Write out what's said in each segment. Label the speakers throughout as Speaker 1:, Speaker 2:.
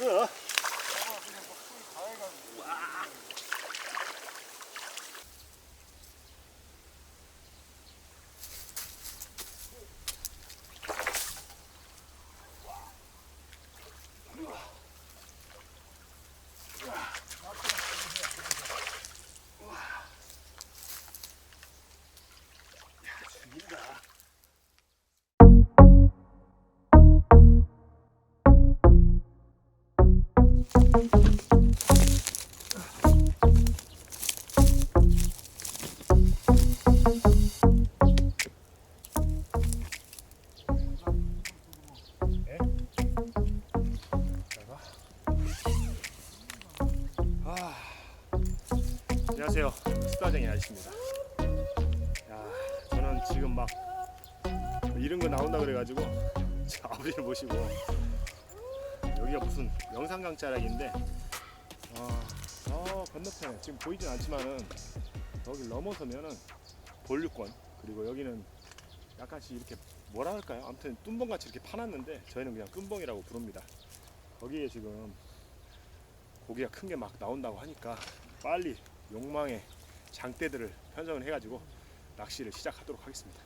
Speaker 1: 아 모시고 여기가 무슨 영산강 자락인데 아, 저 건너편에 지금 보이진 않지만은 여기 넘어서면은 본류권 그리고 여기는 약간씩 이렇게 뭐라 할까요? 아무튼 뚠봉같이 이렇게 파놨는데 저희는 그냥 끈봉이라고 부릅니다. 거기에 지금 고기가 큰 게 막 나온다고 하니까 빨리 욕망의 장대들을 편성을 해가지고 낚시를 시작하도록 하겠습니다.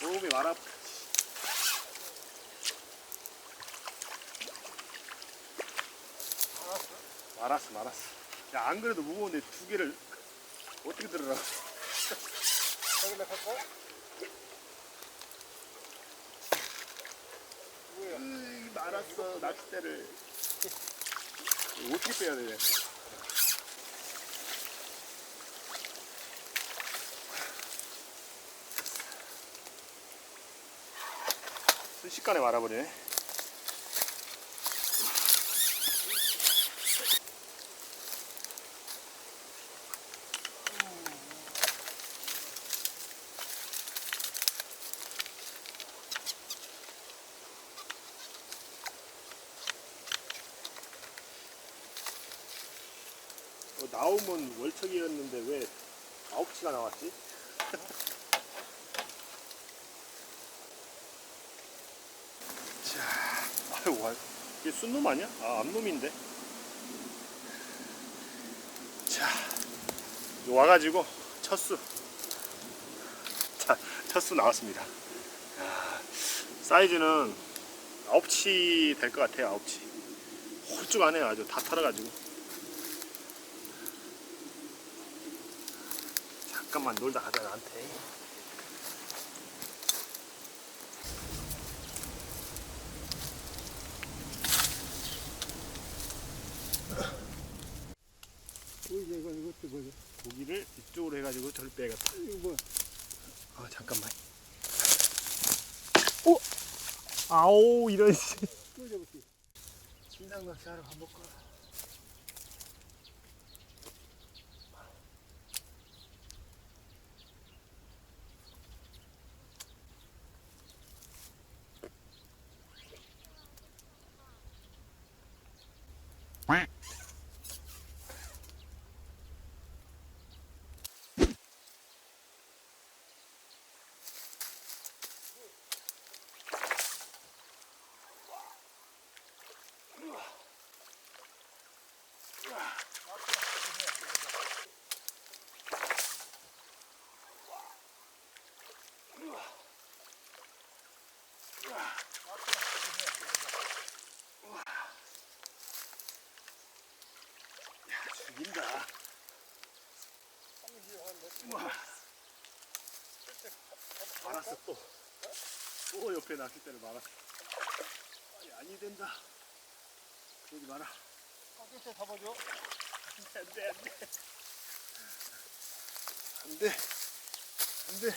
Speaker 1: 도움이 와라. 말았어, 말았어. 야, 안 그래도 무거운데 두 개를 어떻게 들으라고.
Speaker 2: 여기다 갈까?
Speaker 1: 으이, 말았어, 낚싯대를. 어떻게 빼야 되냐. 식간에 말아버리네. 어, 나오면 월척이었는데 왜 아홉치가 나왔지? 자, 아유, 와, 이게 순놈 아니야? 아, 암놈인데. 자, 와가지고 첫수. 자, 첫수 나왔습니다. 야, 사이즈는 아홉치 될 것 같아요, 아홉치. 홀쭉하네요, 아주 다 털어가지고. 잠깐만 놀다 가자 나한테
Speaker 2: 뭐 이제 이거 이것도 뭐지?
Speaker 1: 고기를 이쪽으로 해 가지고 저를 빼야겠다
Speaker 2: 이거 뭐?
Speaker 1: 아 잠깐만 오! 아오 이런
Speaker 2: 씨또 잡았지?
Speaker 1: 신당 낚시 하러 가볼까 말았어 또. 또 옆에 낚싯대를 말았어. 아니, 아니 된다. 그러지 마라.
Speaker 2: 끝에 잡아줘.
Speaker 1: 안돼 안 돼. 안 돼. 안 돼.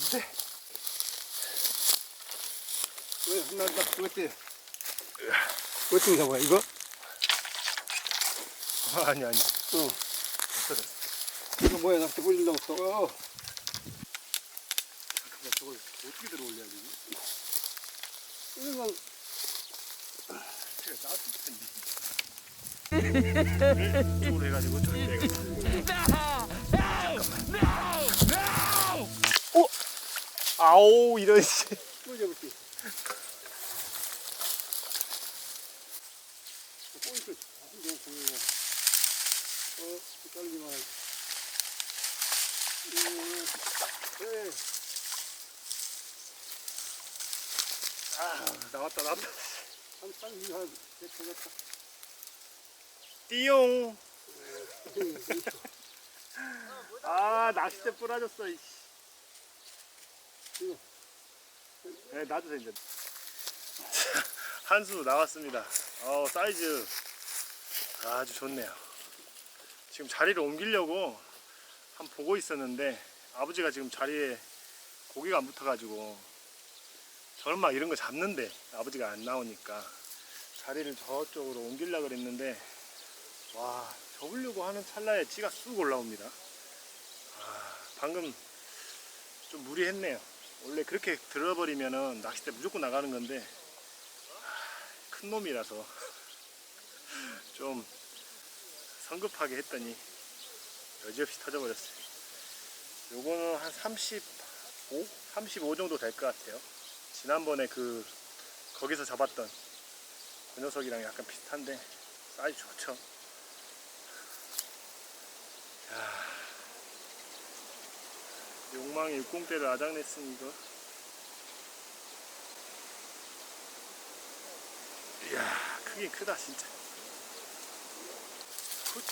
Speaker 1: 안 돼.
Speaker 2: 왜 혼난다. 그것들. 어떻게 잡아 이거?
Speaker 1: 아니 아니.
Speaker 2: 어.
Speaker 1: 됐어.
Speaker 2: 이거 뭐야 낚시 올린다고 써.
Speaker 1: 잠깐만 저걸 어떻게 들어 올려야 되지?
Speaker 2: 이건
Speaker 1: 제가 따뜻한데. 이쪽으로 해가지고 저기 내가. 오! 아오 이런 씨.
Speaker 2: 또 잡을게. 포인트 너무 보여. 어, 떨지 마. 음, 그래.
Speaker 1: 아 나왔다 나왔다.
Speaker 2: 한, 한, 한, 한, 됐다.
Speaker 1: 띠용. 아 낚싯대 부러졌어. 이씨.
Speaker 2: 이거.
Speaker 1: 네 놔주세요 이제. 한수 나왔습니다. 어 사이즈 아주 좋네요. 지금 자리를 옮기려고 한 보고 있었는데 아버지가 지금 자리에 고기가 안 붙어가지고 막 이런 거 잡는데 아버지가 안 나오니까 자리를 저쪽으로 옮기려고 그랬는데 와 접으려고 하는 찰나에 찌가 쑥 올라옵니다. 아, 방금 좀 무리했네요. 원래 그렇게 들어버리면은 낚싯대 무조건 나가는 건데 아, 큰 놈이라서 좀 성급하게 했더니 여지없이 터져버렸어요. 요거는 한 35? 35 정도 될 것 같아요. 지난번에 그 거기서 잡았던 그 녀석이랑 약간 비슷한데 사이즈 좋죠. 야, 욕망의 육공대를 아작냈으니 이거. 이야 크긴 크다 진짜. 훗.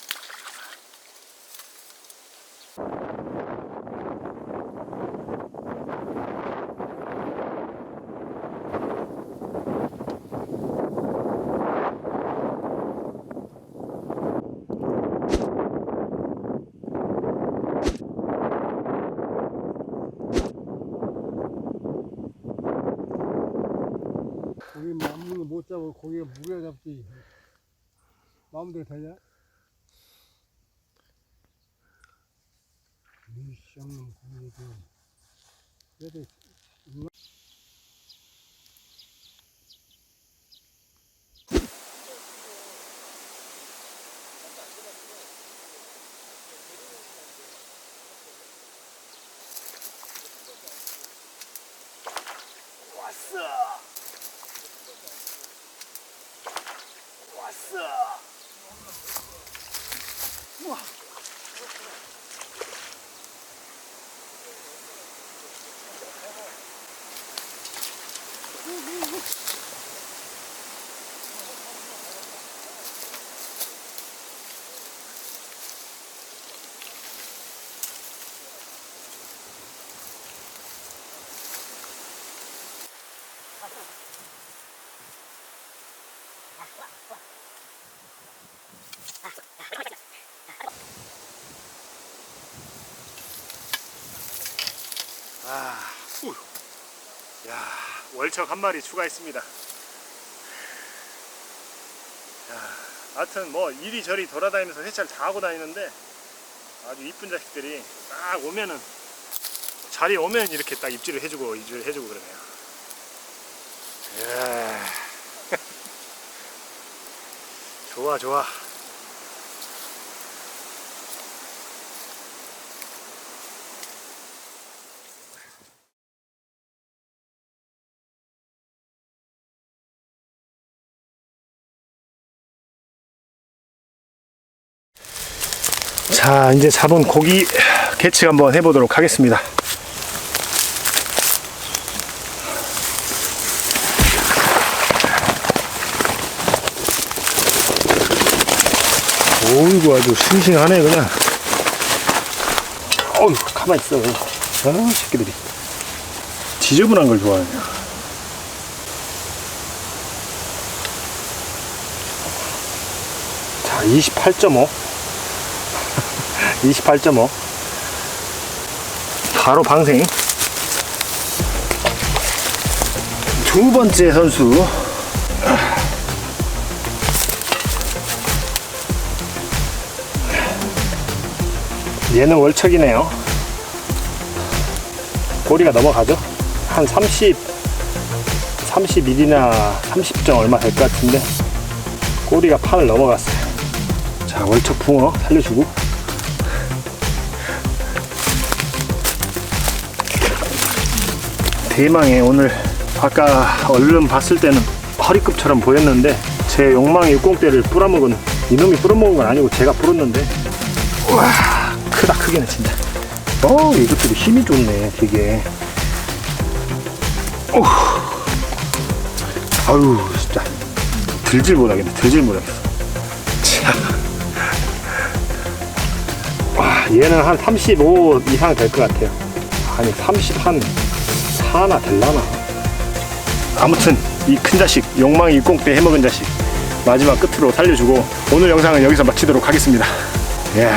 Speaker 2: 고기 마음대로 못 잡고 고기가 무게가 잡지. 마음대로 되냐? 미션놈 고기도. 그래도
Speaker 1: 야, 월척 한 마리 추가했습니다. 야, 하여튼 뭐 이리저리 돌아다니면서 회차를 다 하고 다니는데 아주 이쁜 자식들이 딱 오면은 자리에 오면 이렇게 딱 입질을 해주고 입질을 해주고 그러네요. 이야. 좋아 좋아. 자, 이제 잡은 고기 개측 한번 해보도록 하겠습니다. 오이고 아주 싱싱하네 그냥. 어휴, 가만 있어. 아, 새끼들이. 지저분한 걸 좋아하네. 자, 28.5. 28.5. 바로 방생. 두 번째 선수. 얘는 월척이네요. 꼬리가 넘어가죠? 한 30, 31이나 30점 얼마 될 것 같은데 꼬리가 판을 넘어갔어요. 자, 월척 붕어 살려주고 대망의 오늘 아까 얼른 봤을 때는 허리급처럼 보였는데 제 욕망의 육공대를 뿌려먹은 이놈이 뿌려먹은 건 아니고 제가 뿌렸는데. 와 크다 크기는 진짜. 어 이것들이 힘이 좋네 되게. 어 아유 진짜. 들질 못하겠네 들질 못하겠어. 자. 와 얘는 한 35 이상 될 것 같아요. 아니 30 한 4나 될라나? 아무튼 이 큰 자식 욕망이 육공대 해먹은 자식 마지막 끝으로 살려주고 오늘 영상은 여기서 마치도록 하겠습니다. 이야